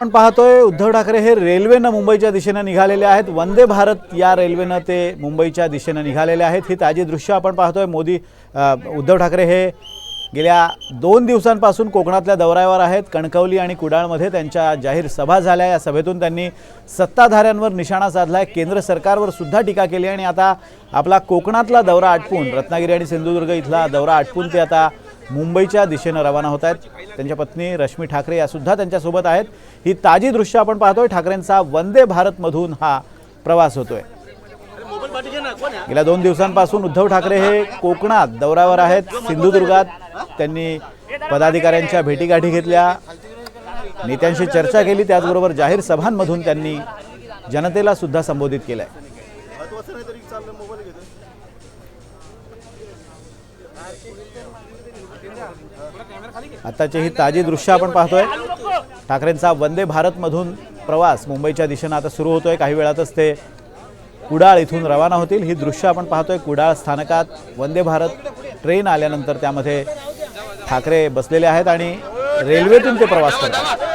आपण पाहतोय उद्धव ठाकरे हे रेल्वेनं मुंबईच्या दिशेनं निघालेले आहेत. वंदे भारत या रेल्वेनं ते मुंबईच्या दिशेनं निघालेले आहेत. ही ताजी दृश्य आपण पाहतोय. मोदी उद्धव ठाकरे हे गेल्या दोन दिवसांपासून कोकणातल्या दौऱ्यावर आहेत. कणकवली आणि कुडाळमध्ये त्यांच्या जाहीर सभा झाल्या. या सभेतून त्यांनी सत्ताधाऱ्यांवर निशाणा साधलाय. केंद्र सरकारवर सुद्धा टीका केली आणि आता आपला कोकणातला दौरा आटपून रत्नागिरी आणि सिंधुदुर्ग इथला दौरा आटपून ते आता मुंबईच्या दिशेनं रवाना होत आहेत. त्यांच्या पत्नी रश्मी ठाकरे या सुद्धा त्यांच्यासोबत आहेत. ही ताजी दृश्य आपण पाहतोय. ठाकरेंचा वंदे भारतमधून हा प्रवास होतोय. गेल्या दोन दिवसांपासून उद्धव ठाकरे हे कोकणात दौऱ्यावर आहेत. सिंधुदुर्गात त्यांनी पदाधिकाऱ्यांच्या भेटीगाठी घेतल्या. नेत्यांशी चर्चा केली. त्याचबरोबर जाहीर सभांमधून त्यांनी जनतेला सुद्धा संबोधित केलंय. आताची ही ताजी दृश्य आपण पाहतोय. ठाकरेंचा वंदे भारतमधून प्रवास मुंबईच्या दिशेनं आता सुरू होतोय. काही वेळातच ते कुडाळ इथून रवाना होतील. ही दृश्य आपण पाहतोय. कुडाळ स्थानकात वंदे भारत ट्रेन आल्यानंतर त्यामध्ये ठाकरे बसलेले आहेत आणि रेल्वेतून ते प्रवास करतात.